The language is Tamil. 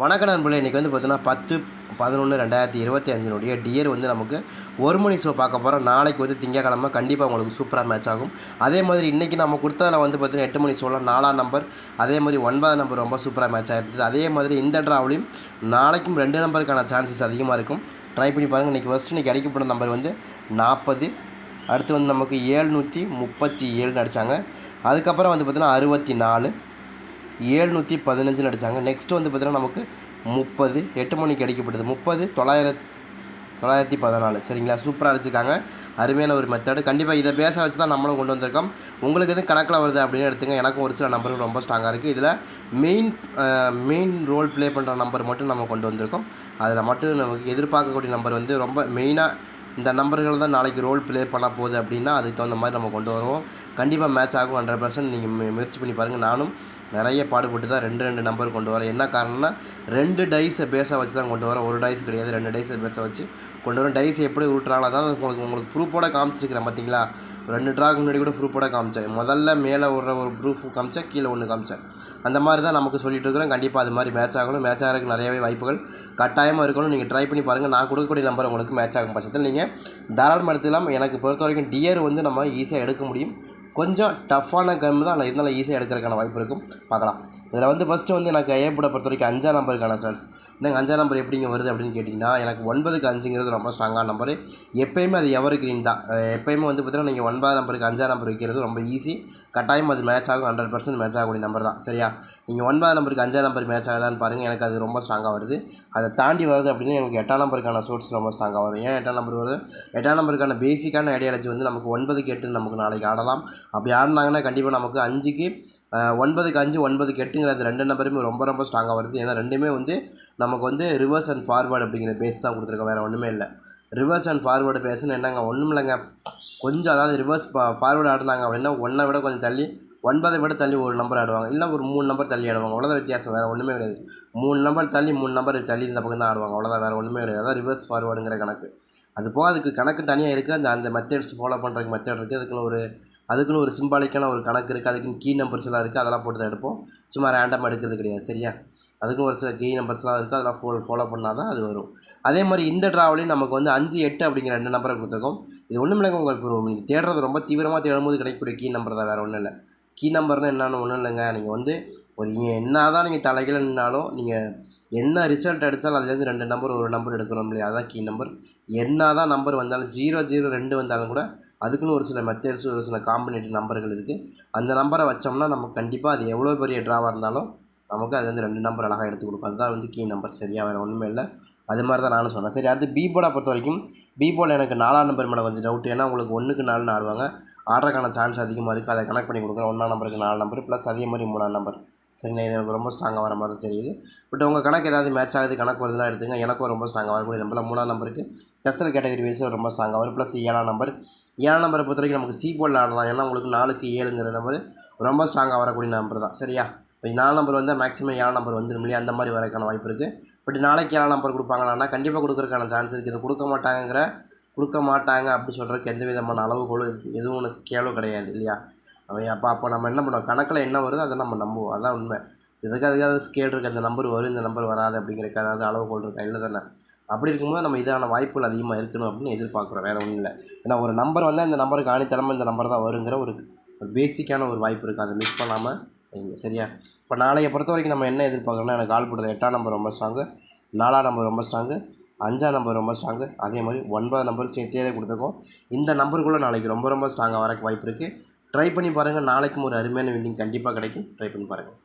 வணக்க நண்பர்களே இன்றைக்கி வந்து பார்த்தீங்கன்னா பத்து பதினொன்று ரெண்டாயிரத்தி இருபத்தி அஞ்சினுடைய டியர் வந்து நமக்கு ஒரு மணி ஷோ பார்க்க போகிறோம் நாளைக்கு வந்து திங்கக்கிழமை கண்டிப்பாக உங்களுக்கு சூப்பராக மேட்ச் ஆகும். அதே மாதிரி இன்றைக்கி நம்ம கொடுத்ததில் வந்து பார்த்தீங்கன்னா எட்டு மணி ஷோவில் நாலாம் நம்பர் அதே மாதிரி ஒன்பதாம் நம்பர் ரொம்ப சூப்பராக மேட்ச் ஆகிருந்தது அதே மாதிரி இந்த ட்ராவலையும் நாளைக்கும் ரெண்டு நம்பருக்கான சான்சஸ் அதிகமாக இருக்கும். ட்ரை பண்ணி பாருங்கள் இன்றைக்கி ஃபஸ்ட்டு இன்றைக்கி அடிக்கப்பட்ட நம்பர் வந்து நாற்பது அடுத்து வந்து நமக்கு ஏழ்நூற்றி முப்பத்தி ஏழுன்னு அடித்தாங்க அதுக்கப்புறம் வந்து பார்த்திங்கன்னா அறுபத்தி நாலு ஏழ்நூற்றி பதினஞ்சுன்னு அடித்தாங்க நெக்ஸ்ட்டு வந்து பார்த்திங்கன்னா நமக்கு முப்பது எட்டு மணிக்கு அடிக்கப்பட்டது முப்பது தொள்ளாயிரத் தொள்ளாயிரத்தி பதினாலு. சரிங்களா? சூப்பராக அடிச்சிருக்காங்க. அருமையான ஒரு மெத்தடு கண்டிப்பாக இதை பேச வச்சு தான் நம்மளும் கொண்டு வந்திருக்கோம். உங்களுக்கு எதுவும் கணக்கில் வருது அப்படின்னு எடுத்துங்க. எனக்கும் ஒரு சில நம்பரும் ரொம்ப ஸ்ட்ராங்காக இருக்குது இதில் மெயின் மெயின் ரோல் ப்ளே பண்ணுற நம்பர் மட்டும் நம்ம கொண்டு வந்திருக்கோம். அதில் மட்டும் நமக்கு எதிர்பார்க்கக்கூடிய நம்பர் வந்து ரொம்ப மெயினாக இந்த நம்பர்கள் தான் நாளைக்கு ரோல் ப்ளே பண்ண போகுது அப்படின்னா அதுக்கு தகுந்த மாதிரி நம்ம கொண்டு வருவோம். கண்டிப்பாக மேட்ச் ஆகும் ஹண்ட்ரட் பர்சன்ட் நீங்கள் முயற்சி பண்ணி பாருங்கள் நானும் நிறைய பாடுபட்டு தான் ரெண்டு ரெண்டு நம்பர் கொண்டு வரேன். என்ன காரணம்னா ரெண்டு டைஸை பேஸை வச்சு தான் கொண்டு வரேன். ஒரு டைஸ் கிடையாது ரெண்டு டைஸை பேஸை வச்சு கொண்டு வரேன். டைஸ் எப்படி உருட்டுறாங்களோ தான் உங்களுக்கு உங்களுக்கு ப்ரூஃபோட காமிச்சிருக்கிறேன் பார்த்தீங்களா ரெண்டு ட்ராக் முன்னாடி கூட ப்ரூஃபோட காமிச்சேன். முதல்ல மேலே விடுற ஒரு ப்ரூஃப் காமிச்சேன் கீழே ஒன்று காமிச்சேன். அந்த மாதிரி தான் நமக்கு சொல்லிட்டு இருக்கிறோம். கண்டிப்பாக அது மாதிரி மேட்ச் ஆகணும். மேட்ச் ஆகிறதுக்கு நிறையவே வாய்ப்புகள் கட்டாயமாக இருக்கணும். நீங்கள் ட்ரை பண்ணி பாருங்கள் நான் கொடுக்கக்கூடிய நம்பர் உங்களுக்கு மேட்ச் ஆகும் பட்சத்தில். நீங்கள் தாராளமாக எடுத்துக்கலாம். எனக்கு பொறுத்த வரைக்கும் டியர் வந்து நம்ம ஈஸியாக எடுக்க முடியும். கொஞ்சம் டஃப்பான கேம் தான். ஆனால் இருந்தாலும் ஈஸியாக எடுக்கிறதுக்கான வாய்ப்பு இருக்கும். பார்க்கலாம். இதில் வந்து ஃபஸ்ட்டு வந்து எனக்கு ஏபோட பொறுத்த வரைக்கும் அஞ்சாம் நம்பருக்கான சார்ஸ் எனக்கு அஞ்சாம் நம்பர் எப்படிங்க வருது அப்படின்னு கேட்டிங்கன்னா எனக்கு ஒன்பதுக்கு அஞ்சுங்கிறது ரொம்ப ஸ்ட்ராங்கான நம்பர் எப்போயுமே அது எவர் கிரீன் தான் எப்போயுமே வந்து பார்த்தீங்கன்னா நீங்கள் ஒன்பதாம் நம்பருக்கு அஞ்சாம் நம்பர் வைக்கிறது ரொம்ப ஈஸி கட்டாயம் அது மேட்ச் ஆகும் ஹண்ட்ரட் பர்சன்ட் மேட்ச் ஆகக்கூடிய நம்பர் தான். சரியா? நீங்கள் ஒன்பதாம் நம்பருக்கு அஞ்சாம் நம்பர் மேட்ச் ஆகுதான்னு பாருங்கள் எனக்கு அது ரொம்ப ஸ்ட்ராங்காக வருது. அதை தாண்டி வருது அப்படின்னு எனக்கு எட்டாம் நம்பருக்கான சோர்ஸ் ரொம்ப ஸ்ட்ராங்காக வரும். ஏன் எட்டாம் நம்பர் வருது? எட்டாம் நம்பருக்கான பேசிக்கான ஐடியாலஜி வந்து நமக்கு ஒன்பதுக்கு எட்டு நமக்கு நாளைக்கு ஆடலாம். அப்படி ஆடினாங்கன்னா கண்டிப்பாக நமக்கு அஞ்சுக்கு ஒன்பதுக்கு அஞ்சு ஒன்பதுக்கு எட்டுங்கிற அந்த ரெண்டு நம்பருமே ரொம்ப ரொம்ப ஸ்ட்ராங்காக வருது. ஏன்னா ரெண்டுமே வந்து நமக்கு வந்து ரிவர்ஸ் அண்ட் ஃபார்வேர்டு அப்படிங்கிற பேஸ் தான் கொடுத்துருக்கோம் வேறு ஒன்றுமே இல்லை. ரிவர்ஸ் அண்ட் ஃபார்வேர்டு பேஸ்னு என்னங்க? ஒன்றும் இல்லைங்க. கொஞ்சம் அதாவது ரிவர்ஸ் ஃபார்வேர்டு ஆடினாங்க அப்படின்னா ஒன்றை விட கொஞ்சம் தள்ளி ஒன்பதை விட தள்ளி ஒரு நம்பர் ஆடுவாங்க. இல்லை ஒரு மூணு நம்பர் தள்ளி ஆடுவாங்க. அவ்வளோதான் வித்தியாசம். வேறு ஒன்றுமே கிடையாது. மூணு நம்பர் தள்ளி மூணு நம்பர் தள்ளி இந்த பக்கம் தான் ஆடுவாங்க. அவ்வளோதான் வேறு ஒன்றுமே கிடையாது. அதான் ரிவர்ஸ் ஃபார்வேர்டுங்கிற கணக்கு. அது போக அதுக்கு கணக்கு தனியாக இருக்குது அந்த அந்த மெத்தட்ஸ் ஃபாலோ பண்ணுறதுக்கு மெத்தட் இருக்குது அதுக்குன்னு ஒரு அதுக்குன்னு ஒரு சிம்பாலிக்கான ஒரு கணக்கு இருக்குது அதுக்குன்னு கீ நம்பர்ஸ் எல்லாம் இருக்குது அதெல்லாம் போட்டு தான் எடுப்போம். சும்மா ரேண்டமாக எடுக்கிறது கிடையாது. சரியா? அதுக்கும் ஒரு சில கீ நம்பர்ஸ்லாம் இருக்குது அதெல்லாம் ஃபோ ஃபாலோ பண்ணால் தான் அது வரும். அதே மாதிரி இந்த ட்ராவலையும் நமக்கு வந்து அஞ்சு எட்டு அப்படிங்கிற ரெண்டு நம்பரை கொடுத்துருக்கோம். இது ஒன்றும் இல்லைங்க உங்களுக்கு நீங்கள் தேடுறது ரொம்ப தீவிரமாக தேடும்போது கிடைக்கக்கூடிய கீ நம்பர் தான். வேறு ஒன்றும் இல்லை. கீ நம்பர்னால் என்னென்னு ஒன்றும் இல்லைங்க. நீங்கள் வந்து ஒரு நீங்கள் என்ன தான் நீங்கள் தலைகீழ நின்னாலும் நீங்கள் என்ன ரிசல்ட் அடித்தாலும் அதுலேருந்து ரெண்டு நம்பர் ஒரு நம்பர் எடுக்கணும் இல்லையா? அதான் கீ நம்பர் என்ன தான் நம்பர் வந்தாலும் ஜீரோ ஜீரோ ரெண்டு வந்தாலும் கூட அதுக்குன்னு ஒரு சில மெத்தட்ஸ் ஒரு சில காம்பினேட்டிவ் நம்பர்கள் இருக்குது அந்த நம்பரை வச்சோம்னா நமக்கு கண்டிப்பாக அது எவ்வளோ பெரிய ட்ராவாக இருந்தாலும் நமக்கு அது வந்து ரெண்டு நம்பர் அழகாக எடுத்து கொடுக்கும். அதுதான் வந்து கீ நம்பர் சரியாக வேறு ஒன்றுமே இல்லை. அது மாதிரி தான் நானும் சொன்னேன். சரி அடுத்து பி போர்டை பொறுத்த வரைக்கும் பி போர்டில் எனக்கு நாலாம் நம்பர் மேலே கொஞ்சம் டவுட் ஏன்னா உங்களுக்கு ஒன்றுக்கு நாலுன்னு ஆடுவாங்க. ஆடுறதுக்கான சான்ஸ் அதிகமாக இருக்குது அதை கனெக்ட் பண்ணி கொடுக்குறேன் ஒன்றாம் நம்பருக்கு நாலு நம்பர் ப்ளஸ் அதே மாதிரி மூணாம் நம்பர் சரிங்களா இது எனக்கு ரொம்ப ஸ்ட்ராங்காக வர மாதிரி தெரியுது. பட் உங்கள் கணக்கு ஏதாவது மேட்ச் ஆகுது கணக்கு வருதுன்னா எடுத்துங்க. எனக்கும் ரொம்ப ஸ்ட்ராங்காக வரக்கூடிய நம்பரில் மூணாம் நம்பருக்கு ஸ்பெஷல் கேட்டகரி வைஸ் ரொம்ப ஸ்ட்ராங்காக வரும். ப்ளஸ் ஏழாம் நம்பர் ஏழாம் நம்பரை பொறுத்த வரைக்கும் நமக்கு சி போர்டில் ஆடலாம். ஏன்னா உங்களுக்கு நாலுக்கு ஏழுங்கிற நம்பர் ரொம்ப ஸ்ட்ராங்காக வரக்கூடிய நம்பர் தான். சரியா? இப்போ நாலு நம்பர் வந்தால் மேக்ஸிமம் ஏழாம் நம்பர் வந்துடும் இல்லையா? அந்த மாதிரி வரக்கான வாய்ப்பு இருக்குது பட் நாளைக்கு ஏழாம் நம்பர் கொடுப்பாங்களான்னா கண்டிப்பாக கொடுக்குறக்கான சான்ஸ் இருக்குது இதை கொடுக்க மாட்டாங்கிற கொடுக்க மாட்டாங்க அப்படி சொல்கிறதுக்கு எந்த விதமான அளவுகோலும் இருக்குது எதுவும் ஒன்று ஸ்கேலும் கிடையாது இல்லையா? அவன் அப்போ அப்போ நம்ம என்ன பண்ணுவோம்? கணக்கில் என்ன வருதோ அதை நம்ம நம்புவோம். அதான் உண்மை. இதுக்கு அதுக்காக ஸ்கேல் இருக்குது அந்த நம்பர் வரும் இந்த நம்பர் வராது அப்படிங்கிறக்கான அதாவது அளவுகோல் இருக்கா? இல்லை தானே? அப்படி இருக்கும்போது நம்ம இதான வாய்ப்புகள் அதிகமாக இருக்கணும் அப்படின்னு எதிர்பார்க்குறோம். வேறு ஒன்றும் இல்லை. ஏன்னா ஒரு நம்பர் வந்தால் இந்த நம்பருக்கு ஆணித்தரமாக இந்த நம்பர் தான் வருங்கிற ஒரு ஒரு பேசிக்கான ஒரு வாய்ப்பு இருக்குது அதை மிஸ் பண்ணாமல் வைங்க. சரியா? இப்போ நாளைய பொறுத்த வரைக்கும் நம்ம என்ன எதிர்பார்க்குறோம்னா எனக்கு கால் போடுறது எட்டாம் நம்பர் ரொம்ப ஸ்ட்ராங்கு நாலாம் நம்பர் ரொம்ப ஸ்ட்ராங்கு அஞ்சாம் நம்பர் ரொம்ப ஸ்ட்ராங்கு அதே மாதிரி ஒன்பது நம்பர் சேர்த்தே கொடுத்துருக்கோம். இந்த நம்பருக்குள்ளே நாளைக்கு ரொம்ப ரொம்ப ஸ்ட்ராங்காக வரக்கு வாய்ப்பு இருக்குது ட்ரை பண்ணி பாருங்கள் நாளைக்கும் ஒரு அருமையான வின்னிங் கண்டிப்பாக கிடைக்கும். ட்ரை பண்ணி பாருங்கள்